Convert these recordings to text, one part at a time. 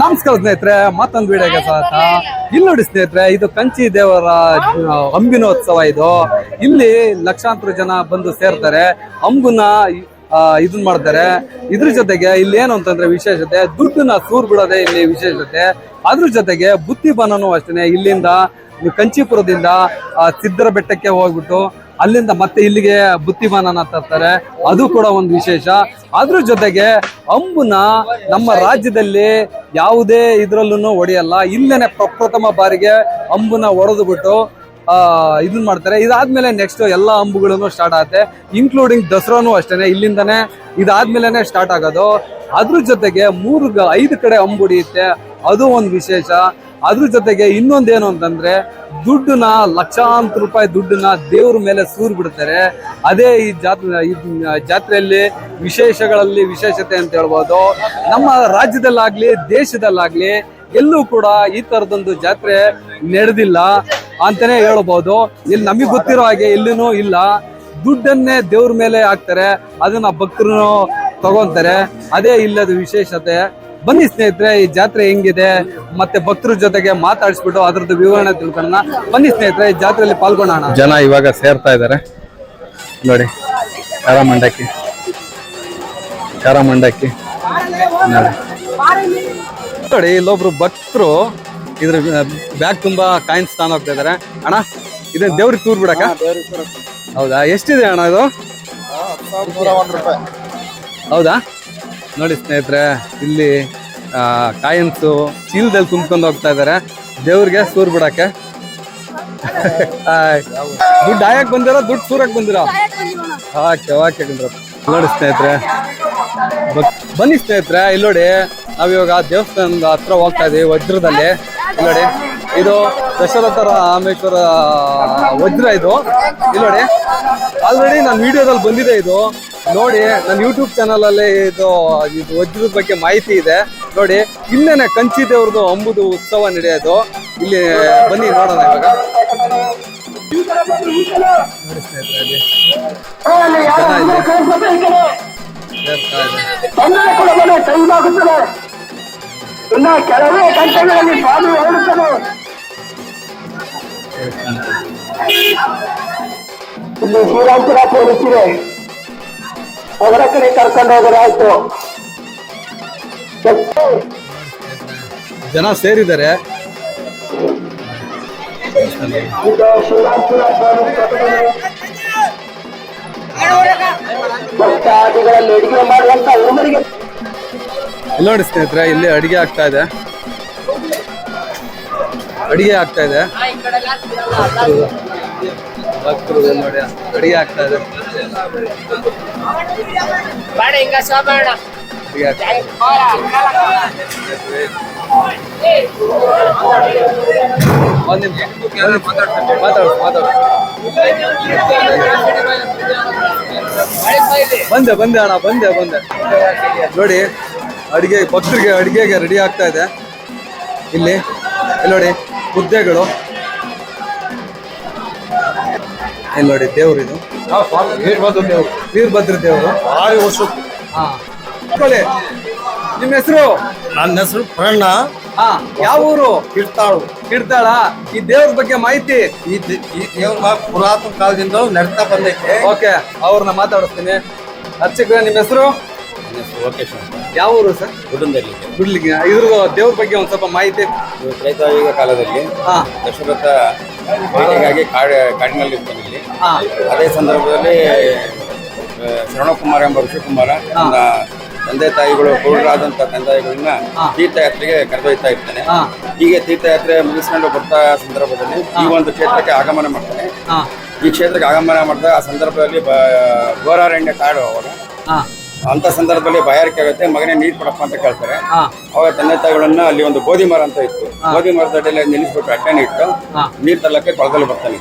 ನಮಸ್ಕಾರ ಸ್ನೇಹಿತರೆ, ಮತ್ತೊಂದು ವಿಡಿಯೋಗೆ ಸ್ವಾಗತ. ಇಲ್ಲಿ ನೋಡಿ ಸ್ನೇಹಿತರೆ, ಇದು ಕಂಚಿ ದೇವರ ಅಂಬಿನೋತ್ಸವ ಇದು. ಇಲ್ಲಿ ಲಕ್ಷಾಂತರ ಜನ ಬಂದು ಸೇರ್ತಾರೆ. ಅಂಬುನ ಇದನ್ ಮಾಡ್ತಾರೆ. ಇದ್ರ ಜೊತೆಗೆ ಇಲ್ಲಿ ಏನು ಅಂತಂದ್ರೆ ವಿಶೇಷತೆ, ದುಡ್ಡನ್ನ ಸೂರ್ ಬಿಡೋದೇ ಇಲ್ಲಿ ವಿಶೇಷತೆ. ಅದ್ರ ಜೊತೆಗೆ ಬುತ್ತಿಬನನು ಅಷ್ಟೇ ಇಲ್ಲಿಂದ ಕಂಚಿಪುರದಿಂದ ಸಿದ್ದರ ಬೆಟ್ಟಕ್ಕೆ ಹೋಗ್ಬಿಟ್ಟು ಅಲ್ಲಿಂದ ಮತ್ತೆ ಇಲ್ಲಿಗೆ ಬುತ್ತಿಮಾನನ ತರ್ತಾರೆ. ಅದು ಕೂಡ ಒಂದು ವಿಶೇಷ. ಅದ್ರ ಜೊತೆಗೆ ಅಂಬುನ ನಮ್ಮ ರಾಜ್ಯದಲ್ಲಿ ಯಾವುದೇ ಇದ್ರಲ್ಲೂ ಹೊಡೆಯಲ್ಲ ಇಲ್ಲೇನೆ ಪ್ರಪ್ರಥಮ ಬಾರಿಗೆ ಅಂಬುನ ಹೊಡೆದು ಬಿಟ್ಟು ಆ, ಇದನ್ ಮಾಡ್ತಾರೆ. ಇದಾದ್ಮೇಲೆ ನೆಕ್ಸ್ಟ್ ಎಲ್ಲ ಅಂಬುಗಳನ್ನು ಸ್ಟಾರ್ಟ್ ಆಗುತ್ತೆ. ಇನ್ಕ್ಲೂಡಿಂಗ್ ದಸರಾನು ಅಷ್ಟೇ ಇಲ್ಲಿಂದನೇ ಇದಾದ್ಮೇಲೆ ಸ್ಟಾರ್ಟ್ ಆಗೋದು. ಅದ್ರ ಜೊತೆಗೆ ಮೂರು ಐದು ಕಡೆ ಅಂಬು ಹೊಡಿಯುತ್ತೆ. ಅದು ಒಂದು ವಿಶೇಷ. ಅದ್ರ ಜೊತೆಗೆ ಇನ್ನೊಂದೇನು ಅಂತಂದ್ರೆ ದುಡ್ಡನ್ನ ಲಕ್ಷಾಂತರ ರೂಪಾಯಿ ದುಡ್ಡನ್ನ ದೇವ್ರ ಮೇಲೆ ಸೂರು ಬಿಡ್ತಾರೆ. ಅದೇ ಈ ಜಾತ್ರೆ ಜಾತ್ರೆಯಲ್ಲಿ ವಿಶೇಷಗಳಲ್ಲಿ ವಿಶೇಷತೆ ಅಂತ ಹೇಳ್ಬೋದು. ನಮ್ಮ ರಾಜ್ಯದಲ್ಲಾಗ್ಲಿ, ದೇಶದಲ್ಲಾಗ್ಲಿ ಎಲ್ಲೂ ಕೂಡ ಈ ತರದೊಂದು ಜಾತ್ರೆ ನಡೆದಿಲ್ಲ ಅಂತಾನೆ ಹೇಳ್ಬೋದು. ಇಲ್ಲಿ ನಮಗೆ ಗೊತ್ತಿರೋ ಹಾಗೆ ಎಲ್ಲಿನೂ ಇಲ್ಲ. ದುಡ್ಡನ್ನೇ ದೇವ್ರ ಮೇಲೆ ಹಾಕ್ತಾರೆ. ಅದನ್ನ ಭಕ್ತರು ತಗೊಂತಾರೆ. ಅದೇ ಇಲ್ಲದ ವಿಶೇಷತೆ. ಬನ್ನಿ ಸ್ನೇಹಿತರೆ ಈ ಜಾತ್ರೆ ಹೆಂಗಿದೆ? ಮತ್ತೆ ಭಕ್ತರ ಜೊತೆಗೆ ಮಾತಾಡಿಸ್ಬಿಟ್ಟು ಅದರದ್ದು ವಿವರಣೆ ತಿಳ್ಕೊಳ್ಳೋಣ. ಬನ್ನಿ ಸ್ನೇಹಿತರೆ ಈ ಜಾತ್ರೆಯಲ್ಲಿ ಪಾಲ್ಗೊಳ್ಳೋಣ ಜನ ಇವಾಗ ಸೇರ್ತಾ ಇದ್ದಾರೆ ನೋಡಿ ಖಾರ ಮಂಡಕ್ಕಿ ಖಾರ ಮಂಡಕ್ಕಿ ನೋಡಿ. ನೋಡಿ ಇಲ್ಲೊಬ್ರು ಭಕ್ತರು ಇದ್ರ ಬ್ಯಾಗ್ ತುಂಬಾ ಕಾಯಿನ್ಸ್ ತಾನು ಹೋಗ್ತಾ ಇದಾರೆ. ಅಣ್ಣ ಇದನ್ನ ದೇವ್ರಿಗೆ ತೂರ್ ಬಿಡಕ ಹೌದಾ? ಎಷ್ಟಿದೆ ಅಣ್ಣ ಇದು? ಹೌದಾ? ನೋಡಿ ಸ್ನೇಹಿತರೆ, ಇಲ್ಲಿ ಕಾಯನ್ಸು ಚೀಲದಲ್ಲಿ ತುಂಬ್ಕೊಂಡು ಹೋಗ್ತಾ ಇದ್ದಾರೆ. ದೇವ್ರಿಗೆ ಸೂರ್ ಬಿಡಕ್ಕೆ. ದುಡ್ಡು ಆಯಕ್ ಬಂದಿರೋ, ದುಡ್ಡು ಸೂರಕ್ ಬಂದಿರೋ. Okay okay. ನೋಡಿ ಸ್ನೇಹಿತರೆ ಬನ್ನಿ ಸ್ನೇಹಿತರೆ ಇಲ್ಲಿ ನೋಡಿ ನಾವಿವಾಗ ದೇವಸ್ಥಾನದ ಹತ್ರ ಹೋಗ್ತಾ ಇದೀವಿ, ವಜ್ರದಲ್ಲಿ. ಇಲ್ಲೋಡಿ. ಇದು ದಶರಥರ ರಾಮೇಶ್ವರ ವಜ್ರ ಇದು. ಇಲ್ಲಿ ನೋಡಿ ಆಲ್ರೆಡಿ ನನ್ನ ವಿಡಿಯೋದಲ್ಲಿ ಬಂದಿದೆ ಇದು. ನೋಡಿ ನನ್ನ ಯೂಟ್ಯೂಬ್ ಚಾನಲ್ ಅಲ್ಲಿ ಇದು ಇದು ವಜ್ರದ ಬಗ್ಗೆ ಮಾಹಿತಿ ಇದೆ. ನೋಡಿ ಇಲ್ಲೇನೆ ಕಂಚಿ ದೇವ್ರದ್ದು ಅಂಬುದು ಉತ್ಸವ ನಡೆಯೋದು. ಇಲ್ಲಿ ಬನ್ನಿ, ನೋಡೋಣ ಇವಾಗ. ನೋಡಿ ಸ್ನೇಹಿತರೆ ಇಲ್ಲಿ ಶ್ರೀರಾಮಪುರ ಪೊಲೀಸರೇ ಅವರ ಕಡೆ ಕರ್ಕೊಂಡು ಹೋಗೋದಾಯ್ತು ಜನ ಸೇರಿದ್ದಾರೆ ಇದು ಶ್ರೀರಾಮಪುರ ಪೊಲೀಸ್ ಪ್ರಕಟಣೆ. ಭಕ್ತಾದಿಗಳಲ್ಲಿ ಅಡಿಗೆ ಮಾಡುವಂತ ಇಲ್ಲಿ ನೋಡಿ ಸ್ನೇಹಿತರೆ ಇಲ್ಲಿ ಅಡಿಗೆ ಆಗ್ತಾ ಇದೆ ಅಡಿಗೆ ಆಗ್ತಾ ಇದೆ. ನೋಡಿ ಅಡಿಗೆ ಆಗ್ತಾ ಇದೆ. ಒಂದ್ ನಿಮಿಷ. ಮಾತಾಡು ಮಾತಾಡು. ಬಂದೆ ಬಂದೆ ಅಣ್ಣ ಬಂದೆ ಬಂದೆ. ನೋಡಿ ಅಡಿಗೆ ಭಕ್ತರಿಗೆ ಅಡಿಗೆಗೆ ರೆಡಿ ಆಗ್ತಾ ಇದೆ. ಇಲ್ಲಿ ಇಲ್ಲಿ ನೋಡಿ. ಮುದ್ದೆಗಳು ಇಲ್ಲಿ ನೋಡಿ ದೇವ್ರು ಇದು? ವೀರಭದ್ರ ದೇವರು. ಆರು ವರ್ಷ ಹಾ. ನಿಮ್ಮ ಹೆಸರು? ನನ್ನ ಹೆಸರು ಪ್ರಣ್ಣ ಹಾ ಯಾವ ಊರು? ಕಿರ್ತಾಳು ಇಡ್ತಾಳ ಈ ದೇವ್ರ ಬಗ್ಗೆ ಮಾಹಿತಿ? ಈ ದೇ- ಈ ದೇವ್ರ ಪುರಾತನ ಕಾಲದಿಂದ ನಡ್ತಾ ಬಂದೈತೆ. ಓಕೆ ಅವ್ರನ್ನ ಮಾತಾಡಿಸ್ತೀನಿ. ಅರ್ಚಕ ನಿಮ್ಮ ಹೆಸರು? ಓಕೆ ಅಂತ. ಯಾವ ಊರು ಸರ್? ಕುಟುಂಬದಲ್ಲಿ ಬಿಡ್ಲಿಕ್ಕೆ. ಇದ್ರ ದೇವ್ರ ಬಗ್ಗೆ ಒಂದು ಸ್ವಲ್ಪ ಮಾಹಿತಿ ತ್ರೈತಾಯುಗ ಕಾಲದಲ್ಲಿ ಹಾ. ದಶರಥ ಬೇಟೆಗಾಗಿ ಕಾಡು ಕಾಡಿನಲ್ಲಿ ಇರ್ತಾನೆ ಇಲ್ಲಿ. ಹಾ. ಅದೇ ಸಂದರ್ಭದಲ್ಲಿ ಆ, ಶರಣಕುಮಾರ ಎಂಬ ಋಷಿಕುಮಾರ ತನ್ನ ತಂದೆ ತಾಯಿಗಳು ಕುರುಡರಾದಂಥ ತಂದೆ ತಾಯಿಗಳನ್ನ. ತೀರ್ಥಯಾತ್ರೆಗೆ ಕರೆದೊಯ್ತಾ ಇರ್ತಾನೆ. ಹಾ. ಹೀಗೆ ತೀರ್ಥಯಾತ್ರೆ ಮುಗಿಸ್ಕೊಂಡು ಬರ್ತಾ ಸಂದರ್ಭದಲ್ಲಿ ಈ ಒಂದು ಕ್ಷೇತ್ರಕ್ಕೆ ಆಗಮನ ಮಾಡ್ತಾನೆ. ಹಾ. ಈ ಕ್ಷೇತ್ರಕ್ಕೆ ಆಗಮನ ಮಾಡ್ತಾ ಆ ಸಂದರ್ಭದಲ್ಲಿ ಬ ಘೋರಾರಣ್ಯ ಕಾಡು ಅವರು ಹಾ. ಅಂತ ಸಂದರ್ಭದಲ್ಲಿ ಬಾಯಾರಿಕೆ ಆಗುತ್ತೆ. ಮಗನೇ ನೀರ್ ಕೊಡಪ್ಪ ಅಂತ ಕೇಳ್ತಾರೆ. ಅವಾಗ ತಂದೆ ತಾಯಿಗಳನ್ನ ಅಲ್ಲಿ ಒಂದು ಗೋಧಿ ಮರ ಅಂತ ಇತ್ತು. ಗೋಧಿ ಮರದ ಅಡ್ಡಿಯಲ್ಲಿ ನಿಲ್ಲಿಸ್ಬಿಟ್ಟು ಅಟ್ಟೆನ ಇಟ್ಟು. ನೀರ್ ತರ್ಲಕ್ಕೆ ಕೊಳದಲ್ಲಿ ಬರ್ತಾನೆ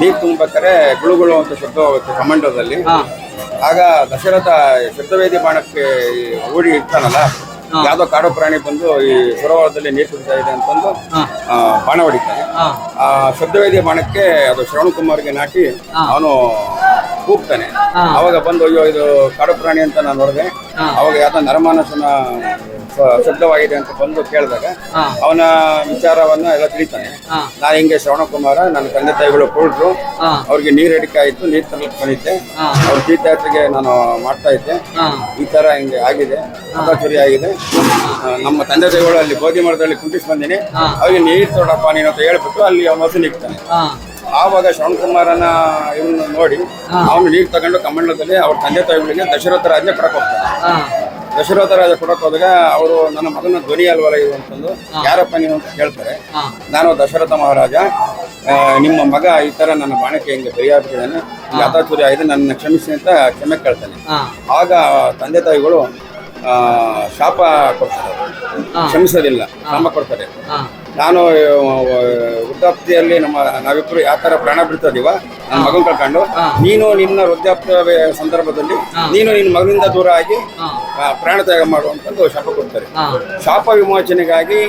ನೀರು ತುಂಬಬೇಕಾದ್ರೆ ಗುಳುಗುಳು ಅಂತ ಶಬ್ದ ಹೋಗುತ್ತೆ ಕಮಂಡೋದಲ್ಲಿ. ಆಗ ದಶರಥ ಶಬ್ದವೇದಿ ಬಾಣಕ್ಕೆ ಓಡಿ ಇರ್ತಾನಲ್ಲ ಯಾವ್ದೋ ಕಾಡು ಪ್ರಾಣಿ ಬಂದು ಈ ಸರೋವರದಲ್ಲಿ ನೀರು ಕುಡಿತಾ ಇದೆ ಅಂತಂದು ಆ, ಬಾಣ ಹೊಡಿತಾನೆ ಆ ಶಬ್ದವೇದಿ ಬಾಣಕ್ಕೆ ಅದು ಶ್ರವಣ್ ಕುಮಾರ್ಗೆ ನಾಟಿ ಅವನು ಕೂಗ್ತಾನೆ. ಅವಾಗ ಬಂದು ಅಯ್ಯೋ ಇದು ಕಾಡು ಪ್ರಾಣಿ ಅಂತ ನಾನು ನೋಡಿದೆ. ಅವಾಗ ಯಾವ್ದೋ ನರಮಾನಸನ ಶಬ್ದವಾಗಿದೆ ಅಂತ ಬಂದು ಕೇಳಿದಾಗ ಅವನ ವಿಚಾರವನ್ನ ಎಲ್ಲ ತಿಳಿತಾನೆ. ನಾ ಹಿಂಗೆ ಶ್ರವಣಕುಮಾರ ನನ್ನ ತಂದೆ ತಾಯಿಗಳು ಕೊಡ್ರು. ಅವ್ರಿಗೆ ನೀರು ಅಡಿಕೆ ಆಯ್ತು ನೀರ್ ತರಲಿಕ್ಕೆ ಬಂದಿದ್ದೆ. ಅವ್ರ ತೀರ್ಥಯಾತ್ರೆಗೆ ನಾನು ಮಾಡ್ತಾ ಇದ್ದೆ. ಈ ತರ ಹಿಂಗೆ ಆಗಿದೆ. ಹತಾಚುರಿ ಆಗಿದೆ. ನಮ್ಮ ತಂದೆ ತಾಯಿಗಳು ಅಲ್ಲಿ ಗೋಧಿ ಮರದಲ್ಲಿ ಕುಂಟಿಸ್ ಬಂದಿನಿ. ಅವ್ರಿಗೆ ನೀರ್ ತೊಡಪ್ಪ ನೀನು ಅಂತ ಹೇಳ್ಬಿಟ್ಟು ಅಲ್ಲಿ ಅವನ ಹಸು ನಿಗ್ತಾನೆ ಆವಾಗ ಶ್ರವಣಕುಮಾರನ ಇವನ್ನ ನೋಡಿ. ಅವನು ನೀರು ತಗೊಂಡು ಕಮಂಡಲದಲ್ಲಿ ಅವ್ರ ತಂದೆ ತಾಯಿಗಳಿಗೆ ದಶರಥ ರಾಜ್ಯ ಕರ್ಕೋಗ್ತಾನೆ ಹೋಗ್ತಾನೆ. ದಶರಥ ರಾಜ ಕೊಡಕ್ ಹೋದಾಗ ಅವರು ನನ್ನ ಮಗನ ಧ್ವನಿ ಅಲ್ವಲ್ಲ ಇದು ಅಂತಂದು ಯಾರಪ್ಪ ನೀವು ಅಂತ ಕೇಳ್ತಾರೆ ನಾನು ದಶರಥ ಮಹಾರಾಜ ಆ, ನಿಮ್ಮ ಮಗ ಈ ತರ ನನ್ನ ಬಾಣಕ್ಕೆ ಹಿಂಗೆ ಬರಿಯಾಗ್ತಿದ್ದಾನೆ ಯಾತಾಚುರಿ ಆಗಿದೆ ನನ್ನ ಕ್ಷಮಿಸಿ ಅಂತ ಕ್ಷಮೆ ಕೇಳ್ತಾನೆ. ಹಾ. ಆಗ ತಂದೆ ತಾಯಿಗಳು ಆ, ಶಾಪ ಕೊಡ್ತಾರೆ. ಕ್ಷಮಿಸೋದಿಲ್ಲ ಶಾಪ ಕೊಡ್ತಾರೆ. ಹಾ. ನಾನು ವೃದ್ಧಾಪ್ತಿಯಲ್ಲಿ ನಮ್ಮ ನಾವಿಬ್ರು ಯಾವ ತರ ಪ್ರಾಣ ಬಿಡ್ತದೀವ ನನ್ನ ಮಗನ್ ಕಳ್ಕೊಂಡು ನೀನು ನಿನ್ನ ವೃದ್ಧಾಪ್ತ ಸಂದರ್ಭದಲ್ಲಿ ನೀನು ನಿನ್ನ ಮಗನಿಂದ ದೂರ ಆಗಿ ಪ್ರಾಣ ತ್ಯಾಗ ಮಾಡುವಂತದ್ದು ಶಾಪ ಕೊಡ್ತಾರೆ. ಶಾಪ ವಿಮೋಚನೆಗಾಗಿ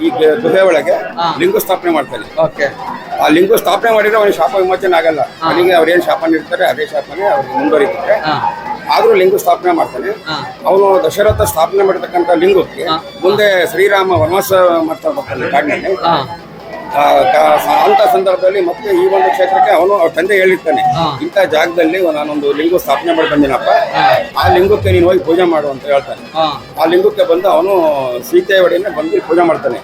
ಈ ಗುಹೆ ಒಳಗೆ ಲಿಂಗು ಸ್ಥಾಪನೆ ಮಾಡ್ತಾನೆ. ಓಕೆ. ಆ ಲಿಂಗು ಸ್ಥಾಪನೆ ಮಾಡಿದ್ರೆ ಅವನಿಗೆ ಶಾಪ ವಿಮೋಚನೆ ಆಗಲ್ಲ. ಅವನಿಗೆ ಅವ್ರೇನ್ ಶಾಪ ನೀಡ್ತಾರೆ ಅದೇ ಶಾಪನೆ ಅವ್ರಿಗೆ ಮುಂದುವರಿತಾರೆ ಆದ್ರೂ ಲಿಂಗ ಸ್ಥಾಪನೆ ಮಾಡ್ತಾನೆ. ಅವನು ದಶರಥ ಸ್ಥಾಪನೆ ಮಾಡಿರ್ತಕ್ಕಂಥ ಲಿಂಗಕ್ಕೆ ಮುಂದೆ ಶ್ರೀರಾಮ ವನವಾಸ ಮಾಡ್ತಾ ಬರ್ತಾನೆ ಕಾಡಿನಲ್ಲಿ. ಅಂತ ಸಂದರ್ಭದಲ್ಲಿ ಮತ್ತೆ ಈ ಒಂದು ಕ್ಷೇತ್ರಕ್ಕೆ ಅವನು ಅವ್ರ ತಂದೆ ಹೇಳಿರ್ತಾನೆ ಇಂಥ ಜಾಗದಲ್ಲಿ ನಾನೊಂದು ಲಿಂಗ ಸ್ಥಾಪನೆ ಮಾಡಿ ಬಂದಿನಪ್ಪ ಆ ಲಿಂಗಕ್ಕೆ ನೀನು ಹೋಗಿ ಪೂಜೆ ಮಾಡು ಅಂತ ಹೇಳ್ತಾನೆ. ಆ ಲಿಂಗಕ್ಕೆ ಬಂದು ಅವನು ಸೀತೆ ಒಡೆಯನ್ನ ಬಂದು ಪೂಜೆ ಮಾಡ್ತಾನೆ.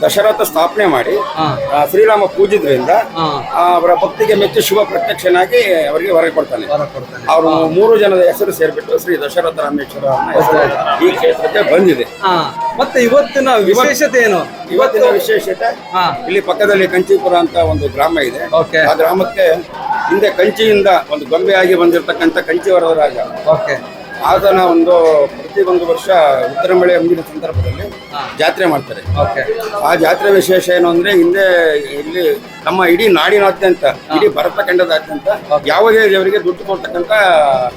ದಶರಥ ಸ್ಥಾಪನೆ ಮಾಡಿ ಆ, ಶ್ರೀರಾಮ ಪೂಜಿದ್ರಿಂದ ಆ, ಅವರ ಭಕ್ತಿಗೆ ಮೆಚ್ಚಿ ಶುಭ ಪ್ರತ್ಯಕ್ಷನಾಗಿ ಅವರಿಗೆ ಹೊರಗೆ ಕೊಡ್ತಾನೆ. ವರ ಕೊಡ್ತಾನೆ. ಅವರು ಮೂರು ಜನದ ಹೆಸರು ಸೇರ್ಬಿಟ್ಟು ಶ್ರೀ ದಶರಥ ರಾಮೇಶ್ವರ ಅನ್ನೋ ಹೆಸರು ಈ ಕ್ಷೇತ್ರಕ್ಕೆ ಬಂದಿದೆ. ಹಾ. ಮತ್ತೆ ಇವತ್ತಿನ ವಿಶೇಷತೆ ಏನು? ಇವತ್ತಿನ ವಿಶೇಷತೆ ಹಾ. ಇಲ್ಲಿ ಪಕ್ಕದಲ್ಲಿ ಕಂಚಿಪುರ ಅಂತ ಒಂದು ಗ್ರಾಮ ಇದೆ. ಆ ಗ್ರಾಮಕ್ಕೆ ಹಿಂದೆ ಕಂಚಿಯಿಂದ ಒಂದು ಗೊಂಬೆಯಾಗಿ ಬಂದಿರತಕ್ಕಂಥ ಕಂಚಿವರದ ರಾಜ ಓಕೆ. ಆತನ ಒಂದು ಪ್ರತಿ ಒಂದು ವರ್ಷ ಉತ್ತರ ಮಳೆ ಮುಂದಿನ ಸಂದರ್ಭದಲ್ಲಿ ಜಾತ್ರೆ ಮಾಡ್ತಾರೆ. ಓಕೆ. ಆ ಜಾತ್ರೆ ವಿಶೇಷ ಏನು ಅಂದ್ರೆ ಹಿಂದೆ ಇಲ್ಲಿ ನಮ್ಮ ಇಡೀ ನಾಡಿನಾದ್ಯಂತ ಇಡೀ ಭರತ ಖಂಡದಾದ್ಯಂತ ಯಾವುದೇ ದೇವರಿಗೆ ದುಡ್ಡು ಕೊಡ್ತಕ್ಕಂಥ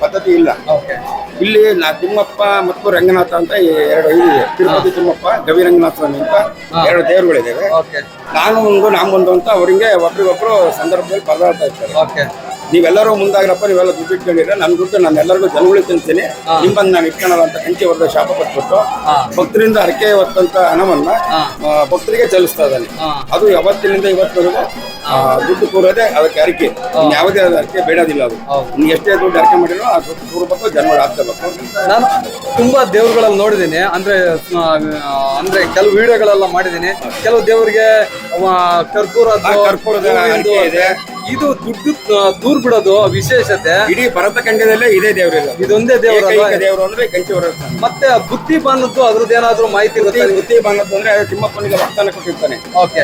ಪದ್ಧತಿ ಇಲ್ಲ. ಓಕೆ. ಇಲ್ಲಿ ನಾ ತಿಮ್ಮಪ್ಪ ಮತ್ತು ರಂಗನಾಥ ಅಂತ ಈ ಎರಡು ಇದಿದೆ ತಿರುಪತಿ ತಿಮ್ಮಪ್ಪ ಗವಿ ರಂಗನಾಥ ಸ್ವಾಮಿ ಅಂತ ಎರಡು ದೇವರುಗಳಿದ್ದಾವೆ ಓಕೆ. ನಾನು ಒಂದು ನಾಮೊಂದು ಅಂತ ಅವರಿಗೆ ಒಬ್ರಿಗೊಬ್ರು ಸಂದರ್ಭದಲ್ಲಿ ಪರದಾಡ್ತಾ ಇರ್ತಾರೆ. ಓಕೆ. ನೀವೆಲ್ಲರೂ ಮುಂದಾಗ್ರಪ್ಪ ನೀವೆಲ್ಲ ದುಡ್ಡು ಇಟ್ಕೊಂಡಿದ್ರೆ ನನ್ನ ದುಡ್ಡು ನಾನು ಎಲ್ಲರಿಗೂ ಜನಗಳಿಗೆ ತಿಂತೀನಿ ನಿಮ್ಮನ್ನ ನಾನು ಇಟ್ಕೊಳ್ಳಲ್ಲ ಅಂತ ಕಂಚಿ ಹೊರದ ಶಾಪ ಕೊಟ್ಬಿಟ್ಟು ಭಕ್ತರಿಂದ ಹರಕೆ ಹೊತ್ತಂತ ಹಣವನ್ನ ಭಕ್ತರಿಗೆ ಚಲಿಸ್ತಾ ಇದ್ದಾನೆ. ಅದು ಯಾವತ್ತಿನಿಂದ ಇವತ್ತಿನವರೆಗೂ ದುಡ್ಡು ಕೂರೋದೇ ಅದಕ್ಕೆ ಅರಿಕೆ. ಯಾವುದೇ ಆದ ಅರಿಕೆ ಬೇಡೋದಿಲ್ಲ ಅದು. ನೀವು ಎಷ್ಟೇ ದುಡ್ಡು ಅರಿಕೆ ಮಾಡಿರೋ ಆ ದುಡ್ಡು ಕೂರ್ಬೇಕು ಜನಗಳು ಆಗ್ತಬೇಕು ನಾನು ತುಂಬಾ ದೇವ್ರುಗಳಲ್ಲಿ ನೋಡಿದ್ದೀನಿ. ಅಂದ್ರೆ ಅಂದ್ರೆ ಕೆಲವು ವಿಡಿಯೋಗಳೆಲ್ಲ ಮಾಡಿದ್ದೀನಿ. ಕೆಲವು ದೇವರಿಗೆ ಕರ್ಪೂರ ಕರ್ಪೂರದ ಅರಿಕೆ ಇದೆ. ಇದು ದುಡ್ಡು ದೂರ್ ಬಿಡೋದು ವಿಶೇಷತೆ. ಇಡೀ ಭರತ ಖಂಡದಲ್ಲೇ ಇದೇ ದೇವರಿಲ್ಲ ಇದೊಂದೇ ದೇವರ ದೇವರು ಅಂದ್ರೆ ಗಂಟೆ ಹೊರ ಮತ್ತೆ ಬುದ್ಧಿ ಬಂದದ್ದು ಅದ್ರದ್ದು ಏನಾದ್ರು ಮಾಹಿತಿ ಗೊತ್ತಾ ಬುದ್ಧಿ ಬಂದದ್ದು ಅಂದ್ರೆ ತಿಮ್ಮಪ್ಪನಿಗೆ ಭಕ್ತಾನ ಕೊಟ್ಟಿರ್ತಾನೆ. ಓಕೆ.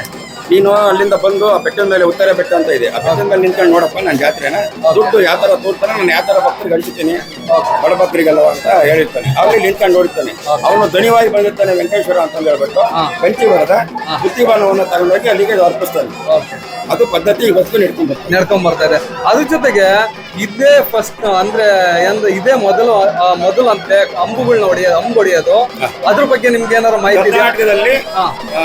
ನೀನು ಅಲ್ಲಿಂದ ಬಂದು ಆ ಬೆಟ್ಟದ ಮೇಲೆ ಉತ್ತರ ಬೆಟ್ಟ ಅಂತ ಇದೆ. ಆ ಬೆಟ್ಟದ ಮೇಲೆ ನಿಂತ್ಕೊಂಡು ನೋಡಪ್ಪ ನನ್ನ ಜಾತ್ರೆನ. ದುಡ್ಡು ಯಾವ ತರ ತೋರ್ತಾನೆ ನಾನು ಯಾವ ತರ ಭಕ್ತರಿಗೆ ಹಂಚ್ತೀನಿ ಬಡ ಭಕ್ತರಿಗೆಲ್ಲ ಅಂತ ಹೇಳಿರ್ತಾನೆ. ಅಲ್ಲಿ ನಿಂತ್ಕೊಂಡು ನೋಡ್ತಾನೆ ಅವನು ದಣಿವಾಗಿ ಬಂದಿರ್ತಾನೆ ವೆಂಕಟೇಶ್ವರ ಅಂತ ಹೇಳ್ಬಿಟ್ಟು ಕಂಚಿವರದ ಬರದ ಬುದ್ಧಿಬಾನವನ್ನು ತಗೊಂಡೋಗಿ ಅಲ್ಲಿಗೆ ಅರ್ಪಿಸ್ತಾನೆ. ಅದು ಪದ್ಧತಿ ಇವತ್ತು ನಡ್ಕೊಂಡ್ಬರ್ತಾರೆ ನಡ್ಕೊಂಡ್ಬರ್ತಾರೆ ಅದ್ರ ಜೊತೆಗೆ ಇದೇ ಫಸ್ಟ್ ಅಂದ್ರೆ ಅಂದ್ರೆ ಇದೇ ಮೊದಲು ಆ, ಮೊದಲು ಅಂತೆ ಅಂಬುಗಳನ್ನ ಹೊಡೆಯೋದು ಅಂಬು ಹೊಡೆಯೋದು. ಅದ್ರ ಬಗ್ಗೆ ನಿಮ್ಗೆ ಏನಾದ್ರು ಮಾಹಿತಿ ನಾಟಕದಲ್ಲಿ ಕರ್ನಾಟಕದಲ್ಲಿ ಹಾ. ಆ,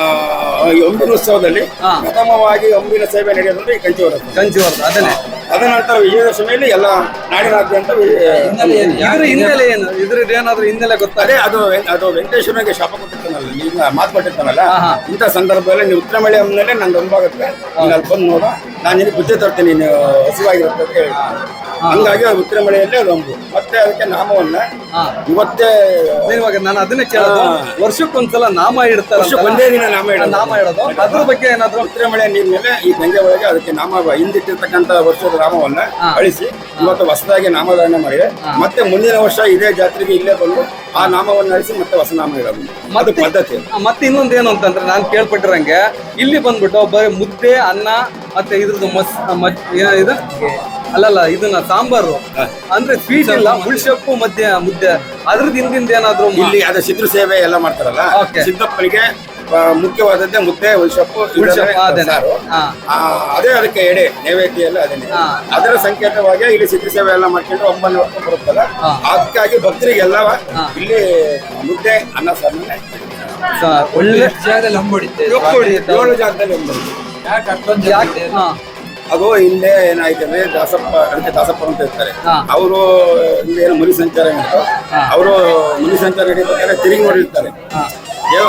ಈ ಅಂಬಿನ ಉತ್ಸವದಲ್ಲಿ ಹಾ. ಪ್ರಥಮವಾಗಿ ಅಂಬಿನ ಸೇವೆ ನಡೆಯೋದಂದ್ರೆ ಈ ಕಂಚಿ ಬರದ ಕಂಚಿ ವರ್ಧ ಅದನ್ನೇ ಅದನಂತರ ವಿಜಯದಶಮಿಯಲ್ಲಿ ಎಲ್ಲ ನಾಡಿನಾದ್ಯಂತ ವಿ- ಇದ್ರ ಹಿನ್ನೆಲೆ ಏನು? ಇದ್ರ ಏನಾದ್ರು ಹಿನ್ನೆಲೆ ಗೊತ್ತಾ? ಅದೇ ಅದು ವೆಂ- ಅದು ವೆಂಕಟೇಶ್ವರನಿಗೆ ಶಾಪ ಕೊಟ್ಟಿರ್ತಾನಲ್ಲ ಈಗ ಮಾತು ಕೊಟ್ಟಿರ್ತಾನಲ್ಲ ಹಾ, ಹಾ. ಇಂಥ ಸಂದರ್ಭದಲ್ಲಿ ನೀವು ಉತ್ತರ ಮಳೆ ಮೇಲೆ ನನ್ನ ಒಂಬಾಗುತ್ತೆ ನೀನು ಅಲ್ಲಿ ಬಂದು ನೋಡ. ನಾನು ನಿನಗೆ ಬುದ್ಧಿ ತರ್ತೀನಿ ನೀನು ಹಸಿವಾಗಿರುತ್ತೆ ಅಂತ ಹೇಳ್ತೀನಿ ಹಂಗಾಗಿ ಅದು ಉತ್ತರ ಮಳೆಯಲ್ಲೇ ಒಂದು. ಮತ್ತೆ ಅದಕ್ಕೆ ನಾಮವನ್ನ ಇವತ್ತೇ ಇವಾಗ ನಾನು ಅದನ್ನೇ ಕೇಳೋದು. ವರ್ಷಕ್ಕೊಂದ್ಸಲ ನಾಮ ಇಡ್ತಾರ ಒಂದೇ ದಿನ ನಾಮ ಇಡೋದು. ನಾಮ ಇಡೋದು. ಅದ್ರ ಬಗ್ಗೆ ಏನಾದ್ರು? ಉತ್ತರ ಮಳೆ ನೀರ್ ಮೇಲೆ ಈ ಗಂಗೆ ಒಳಗೆ ಅದಕ್ಕೆ ನಾಮ ಹಿಂದಿಟ್ಟಿರ್ತಕ್ಕಂತ ವರ್ಷದ ನಾಮವನ್ನ ಅಳಿಸಿ ಇವತ್ತು ಹೊಸದಾಗಿ ನಾಮಧಾರಣೆ ಮಾಡಿದೆ. ಮತ್ತೆ ಮುಂದಿನ ವರ್ಷ ಇದೇ ಜಾತ್ರೆಗೆ ಇಲ್ಲೇ ಬಂದು ಆ ನಾಮವನ್ನ ಅಳಿಸಿ ಮತ್ತೆ ಹೊಸ ನಾಮ ಇಡೋದು. ಅದು ಮತ್ತೆ ಪದ್ಧತಿ. ಮತ್ತೆ ಇನ್ನೊಂದು ಏನು ಅಂತಂದ್ರೆ ನಾನು ಕೇಳ್ಪಟ್ಟಿರಂಗೆ ಇಲ್ಲಿ ಬಂದ್ಬಿಟ್ಟು ಬರೀ ಮುದ್ದೆ ಅನ್ನ ಮತ್ತೆ ಇದ್ರದ್ದು ಮಸ್ ಮಜ್ ಏನ- ಇದು? ಅಲ್ಲಲ್ಲ ಇದನ್ನ ಸಾಂಬಾರು. ಅಂದ್ರೆ ಸ್ವೀಟ್ ಇಲ್ಲ ಮುಳ್ಸೊಪ್ಪು ಮಧ್ಯ ಮುದ್ದೆ. ಅದ್ರ ಹಿಂದಿಂದ ಏನಾದ್ರು ಇಲ್ಲಿ ಅದೇ ಸಿದ್ರು ಸೇವೆ ಎಲ್ಲ ಮಾಡ್ತಾರಲ್ಲ. ಸಿದ್ದಪ್ಪನಿಗೆ ಮುಖ್ಯವಾದದ್ದೇ ಮುದ್ದೆ ಉಳ್ಸಪ್ಪು ಅದೇ ಅದಕ್ಕೆ ಎಡೆ ನೈವೇದ್ಯ ಎಲ್ಲ ಅದೇನೆ ಅದರ ಸಂಕೇತವಾಗಿ ಇಲ್ಲಿ ಸಿದ್ರ ಸೇವೆ ಎಲ್ಲ ಮಾಡ್ಕೊಂಡು ಒಂಬತ್ತು ವರ್ಷ ಬರುತ್ತಲ್ಲ? ಅದಕ್ಕಾಗಿ ಭಕ್ತರಿಗೆಲ್ಲ. ಇಲ್ಲಿ ಮುದ್ದೆ ಅನ್ನ ಸಾರನ್ನೇ. ಒಳ್ಳೆ ಜಾಗದಲ್ಲಿ ಹಂಬಡಿದ್ದೆ ಏಳು ಜಾಗದಲ್ಲಿ ಯಾಕೆ ಹಾ. ಅದು ಹಿಂದೆ ಏನಾಯ್ತು ಅಂದ್ರೆ ದಾಸಪ್ಪ ಅದಕ್ಕೆ ದಾಸಪ್ಪ ಅಂತ ಇರ್ತಾರೆ. ಅವರು ಹಿಂದೆ ಏನೋ ಮುನಿ ಸಂಚಾರ ಇರ್ತಾರೆ ಅವರು ಮನಿ ಸಂಚಾರ ನಡೀಬೇಕಾದ್ರೆ ತಿರುಗಿ ನೋಡಿರ್ತಾರೆ.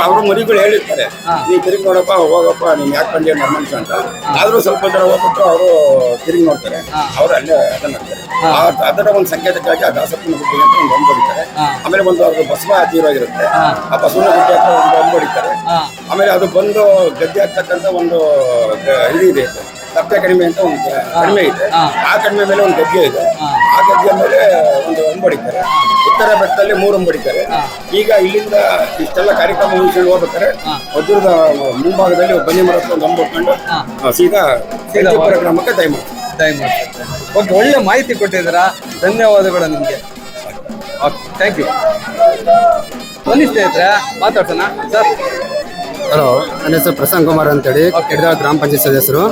ಅವರು ಮರಿಗಳು ಹೇಳಿರ್ತಾರೆ. ನೀ ತಿರುಗಿ ನೋಡಪ್ಪ ಹೋಗಪ್ಪ ನೀನ್ ಯಾಕೆ ಬಂದೆ ನಮ್ಮನ್ಸ ಅಂತ. ಆದ್ರೂ ಸ್ವಲ್ಪ ಜನ ಹೋಗ್ಬಿಟ್ಟು ಅವರು ತಿರುಗಿ ನೋಡ್ತಾರೆ. ಅವ್ರು ಅಲ್ಲೇ ಅದನ್ನ ಮಾಡ್ತಾರೆ. ಆ- ಅದರ ಒಂದು ಸಂಕೇತಕ್ಕಾಗಿ ಆ ದಾಸಪ್ಪನ ಗುಡ್ಡಿ ಅಂತ ಒಂದು ಬಂದು ಹೊಡಿತಾರೆ. ಆಮೇಲೆ ಒಂದು ಅವ್ರದ್ದು ಬಸವ ತೀರೋಗಿರುತ್ತೆ ಆ ಬಸವನ ಗುಡ್ಡಿ ಹತ್ರ ಒಂದು ಬಂದು ಹೊಡಿತಾರೆ. ಆಮೇಲೆ ಅದು ಬಂದು ಗದ್ದೆ ಆಗ್ತಕ್ಕಂಥ ಒಂದು ಇದು ಇದೆ. ತಪ್ಪೆ ಕಡಿಮೆ ಅಂತ ಒಂದು ಕಡಿಮೆ ಇದೆ. ಆ ಕಡಿಮೆ ಮೇಲೆ ಒಂದು ಗದ್ದೆ ಇದೆ. ಆ ಗದ್ಗೆ ಮೇಲೆ ಒಂದು ಹೊಂಬಡಿತಾರೆ ಉತ್ತರ ಬೆಟ್ಟದಲ್ಲಿ ಮೂರು ಹೊಂಬಡಿತಾರೆ ಈಗ ಇಲ್ಲಿಂದ ಇಷ್ಟೆಲ್ಲ ಕಾರ್ಯಕ್ರಮ ಮುಗಿಸ್ಕೊಂಡು ಹೋಗ್ಬೇಕಾದ್ರೆ ವಜ್ರದ ಮುಂಭಾಗದಲ್ಲಿ ಬನ್ನಿ ಮರಕ್ಕೆ ಒಂದು ಹೊಂಬಿಟ್ಕೊಂಡು ಸೀದಾ ಸೀದಾ ಗ್ರಾಮಕ್ಕೆ ದಯ ಮಾಡ್ತಾರೆ ಟೈಮ್ ಓಕೆ ಒಳ್ಳೆ ಮಾಹಿತಿ ಕೊಟ್ಟಿದ್ದೀರಾ. ಧನ್ಯವಾದಗಳು ನಿಮಗೆ. ಓಕೆ ಥ್ಯಾಂಕ್ ಯು ಬನ್ನಿ ಸ್ನೇಹಿತರೆ ಮಾತಾಡ್ಸೋಣ. ಸರ್ ಹಲೋ ನನ್ನ ಹೆಸರು ಪ್ರಸಾಂತ್ ಕುಮಾರ್ ಅಂತೇಳಿ. ಕೆಡದ ಗ್ರಾಮ ಪಂಚಾಯತ್ ಸದಸ್ಯರು.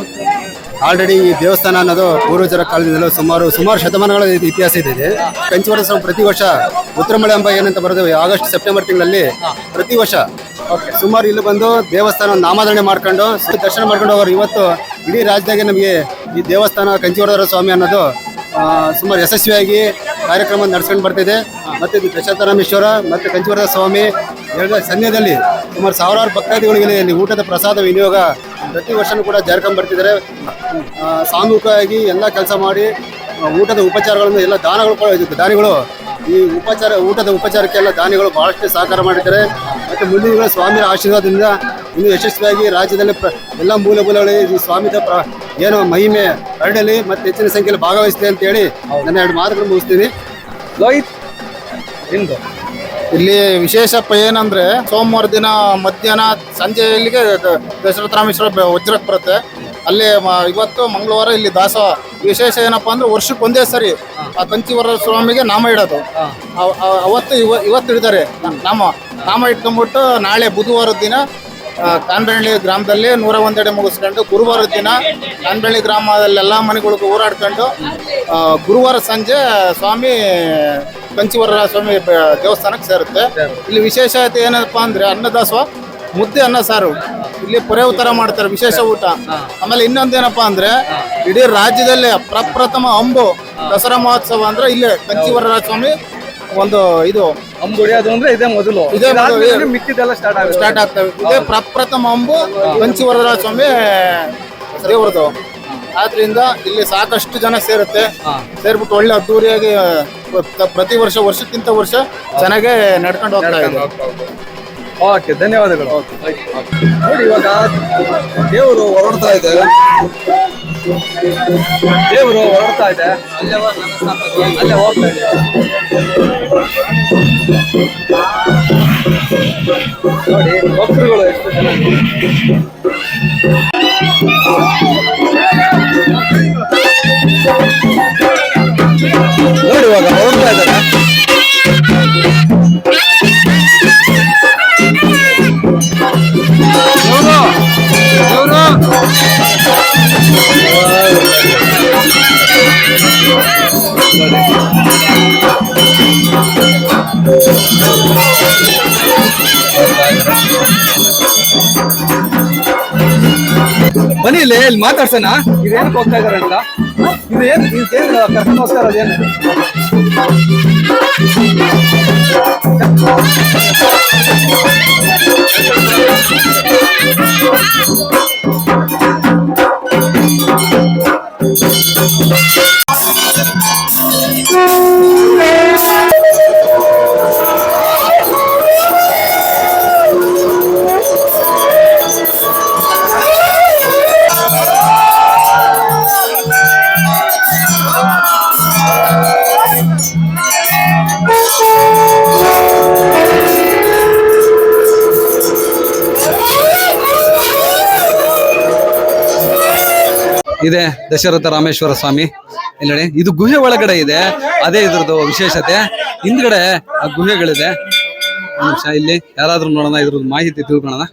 ಆಲ್ರೆಡಿ ಈ ದೇವಸ್ಥಾನ ಅನ್ನೋದು ಪೂರ್ವಜರ ಕಾಲದಿಂದಲೂ ಸುಮಾರು ಸುಮಾರು ಶತಮಾನಗಳ ಇತಿಹಾಸ ಇದೆ ಸ್ವಾಮಿ ಪ್ರತಿ ವರ್ಷ ಉತ್ತರ ಮಳೆ ಹಬ್ಬ ಏನಂತ ಬರೋದು ಆಗಸ್ಟ್ ಸೆಪ್ಟೆಂಬರ್ ತಿಂಗಳಲ್ಲಿ ಪ್ರತಿ ವರ್ಷ ಸುಮಾರು ಇಲ್ಲಿ ಬಂದು ದೇವಸ್ಥಾನ ನಾಮಧರಣೆ ಮಾಡ್ಕೊಂಡು ದರ್ಶನ ಮಾಡ್ಕೊಂಡು ಹೋಗೋರು. ಇವತ್ತು ಇಡೀ ರಾಜ್ಯದಾಗೆ ನಮಗೆ ಈ ದೇವಸ್ಥಾನ ಕಂಚಿವರದರ ಸ್ವಾಮಿ ಅನ್ನೋದು ಸುಮಾರು ಯಶಸ್ವಿಯಾಗಿ ಕಾರ್ಯಕ್ರಮ ನಡ್ಸ್ಕೊಂಡು ಬರ್ತಿದೆ. ಮತ್ತೆ ಇದು ದಶಾತರಾಮೇಶ್ವರ ಮತ್ತೆ ಕಂಚಿವರದ ಸ್ವಾಮಿ ಎರಡು ಸನ್ನಿಧದಲ್ಲಿ ಸುಮಾರು ಸಾವಿರಾರು ಭಕ್ತಾದಿಗಳಿಗೆ ಇಲ್ಲಿ ಊಟದ ಪ್ರಸಾದ ವಿನಿಯೋಗ ಪ್ರತಿ ವರ್ಷನೂ ಕೂಡ ಜಾರ್ಕೊಂಡ್ ಬರ್ತಿದ್ದಾರೆ. ಸಾಮೂಹಿಕವಾಗಿ ಎಲ್ಲ ಕೆಲಸ ಮಾಡಿ ಊಟದ ಉಪಚಾರಗಳನ್ನು ಎಲ್ಲ ದಾನಗಳು ಕೂಡ ಇದು ದಾನಿಗಳು ಈ ಉಪಚಾರ ಊಟದ ಉಪಚಾರಕ್ಕೆಲ್ಲ ದಾನಿಗಳು ಬಹಳಷ್ಟು ಸಹಕಾರ ಮಾಡಿದ್ದಾರೆ. ಮತ್ತು ಮುಂದಿನ ದಿನ ಸ್ವಾಮಿಯ ಆಶೀರ್ವಾದದಿಂದ ಇನ್ನು ಯಶಸ್ವಿಯಾಗಿ ರಾಜ್ಯದಲ್ಲಿ ಪ್ರ ಎಲ್ಲ ಮೂಲ ಮೂಲಗಳಲ್ಲಿ ಈ ಸ್ವಾಮಿದ ಪ್ರ ಏನು ಮಹಿಮೆ ಹರಡಲಿ ಮತ್ತು ಹೆಚ್ಚಿನ ಸಂಖ್ಯೆಯಲ್ಲಿ ಭಾಗವಹಿಸಿದೆ ಅಂತ ಹೇಳಿ ನನ್ನ ಎರಡು ಮಾತುಗಳು ಮುಗಿಸ್ತೀನಿ. ಲೋಹಿತ್ ನಿಮ್ದು? ಇಲ್ಲಿ ವಿಶೇಷಪ್ಪ ಏನಂದ್ರೆ ಸೋಮವಾರ ದಿನ ಮಧ್ಯಾಹ್ನ ಸಂಜೆ ಇಲ್ಲಿಗೆ ದ- ದಶರಥ ರಾಮೇಶ್ವರ ಬ- ವಜ್ರಕ್ಕೆ ಬರುತ್ತೆ. ಅಲ್ಲಿ ಇವತ್ತು ಮಂಗಳವಾರ ಇಲ್ಲಿ ದಾಸೋಹ ವಿಶೇಷ ಏನಪ್ಪಾ ಅಂದ್ರೆ ವರ್ಷಕ್ಕೆ ಒಂದೇ ಸರಿ ಆ ಕಂಚಿವರ ಸ್ವಾಮಿಗೆ ನಾಮ ಇಡೋದು. ಅವ- ಅವ- ಅವತ್ತು ಇವ ಇವತ್ತು ಇಡ್ತಾರೆ. ನಾಮ ನಾಮ ಇಟ್ಕೊಂಡ್ಬಿಟ್ಟು ನಾಳೆ ಬುಧವಾರದ ದಿನ ಕಾನ್ಬೆಳ್ಳಿ ಗ್ರಾಮದಲ್ಲಿ ನೂರ ಒಂದೆಡೆ ಮುಗಿಸ್ಕೊಂಡು ಗುರುವಾರ ದಿನ ಕಾನ್ಬೆಳ್ಳಿ ಗ್ರಾಮದಲ್ಲೆಲ್ಲ ಮನೆಗಳಿಗೂ ಓಡಾಡ್ಕೊಂಡು ಗುರುವಾರ ಸಂಜೆ ಸ್ವಾಮಿ ಕಂಚಿವರ ಸ್ವಾಮಿ ದೇವಸ್ಥಾನಕ್ಕೆ ಸೇರುತ್ತೆ. ಇಲ್ಲಿ ವಿಶೇಷತೆ ಏನಪ್ಪ ಅಂದ್ರೆ ಅನ್ನದಾಸವ ಮುದ್ದೆ ಅನ್ನ ಸಾರು. ಇಲ್ಲಿ ಪೊರೆ ಉತ್ತರ ಮಾಡ್ತಾರೆ, ವಿಶೇಷ ಊಟ. ಆಮೇಲೆ ಇನ್ನೊಂದೇನಪ್ಪ ಅಂದ್ರೆ ಇಡೀ ರಾಜ್ಯದಲ್ಲೇ ಪ್ರಪ್ರಥಮ ಅಂಬು ದಸರಾ ಮಹೋತ್ಸವ ಅಂದ್ರೆ ಇಲ್ಲೇ ಕಂಚಿವರ ಸ್ವಾಮಿ ಒಂದು ಇದು ಅಂಬು ಅದು ಅಂದ್ರೆ ಇದೇ ಮೊದಲು. ಇದೇ ಮೊದಲು. ಇದಾದ್ಮೇಲೆ ಮಿಕ್ಕಿದೆಲ್ಲ ಸ್ಟಾರ್ಟ್ ಆಗುತ್ತೆ. ಸ್ಟಾರ್ಟ್ ಆಗ್ತವೆ. ಇದೇ ಪ್ರಪ್ರಥಮ ಅಂಬು ಕಂಚಿವರದರ ಸ್ವಾಮಿ ದೇವರದು. ಆದ್ರಿಂದ ಇಲ್ಲಿ ಸಾಕಷ್ಟು ಜನ ಸೇರುತ್ತೆ. ಸೇರ್ಬಿಟ್ಟು ಒಳ್ಳೆ ಅದ್ದೂರಿಯಾಗಿ ಪ್ರ- ಪ್ರತಿ ವರ್ಷ ವರ್ಷಕ್ಕಿಂತ ವರ್ಷ ಚೆನ್ನಾಗೆ ನಡ್ಕೊಂಡು ಹೋಗ್ತಾ ಇದೆ. ಓಕೆ ಧನ್ಯವಾದಗಳು. ನೋಡಿ ಇವಾಗ ದೇವರು ಹೊರಡ್ತಾ ಇದೆ ದೇವರು ಹೊರಡ್ತಾ ಇದೆ. ಅಲ್ಲೇ ಹೋಗ್ತಾ ಇದೆ. ನೋಡಿ ಭಕ್ತರುಗಳು ಎಷ್ಟು ನೋಡಿ ಇವಾಗ ಮಾತಾಡ್ಸೋಣ? ಇದೇನಕ್ಕೆ ಹೋಗ್ತಾ ಇದಾರೆ ಅಂತ? ಇದೇನು ಇದೇನು ಕರ್ಕೊಂಡು ಅದೇನು ಏನು? ಇದೆ ದಶರಥ ರಾಮೇಶ್ವರ ಸ್ವಾಮಿ. ಇಲ್ಲಿ ಇದು ಗುಹೆ ಒಳಗಡೆ ಇದೆ. ಅದೇ ಇದ್ರದ್ದು ವಿಶೇಷತೆ. ಹಿಂದ್ಗಡೆ ಆ ಗುಹೆಗಳಿದೆ. ನಿಮಿಷ, ಇಲ್ಲಿ ಯಾರಾದ್ರೂ ನೋಡೋಣ, ಇದ್ರದ್ದು ಮಾಹಿತಿ ತಿಳ್ಕೊಳ್ಳೋಣ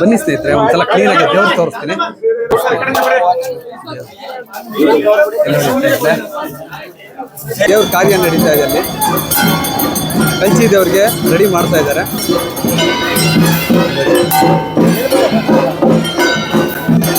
ಬನ್ನಿ ಸ್ನೇಹಿತರೆ, ಒಂದ್ಸಲ ಕ್ಲೀನ್ ಆಗಿ ದೇವ್ರು ತೋರಿಸ್ತೀನಿ. ದೇವ್ರ ಕಾರ್ಯ ನಡೀತಾ ಇದೆ ಅಲ್ಲಿ. ಕಂಚಿ ದೇವರಿಗೆ ರೆಡಿ ಮಾಡ್ತಾ ಇದ್ದಾರೆ.